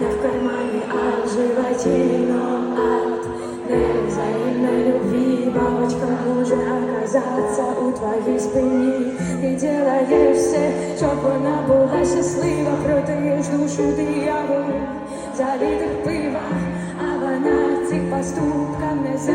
Не в кармане, а в животе, но от невзаимной любви Бабочка может оказаться у твоей спины Ты делаешь все, щоб вона була щаслива Продаєш душу дияволу, залитих пива А вона цих поступка не за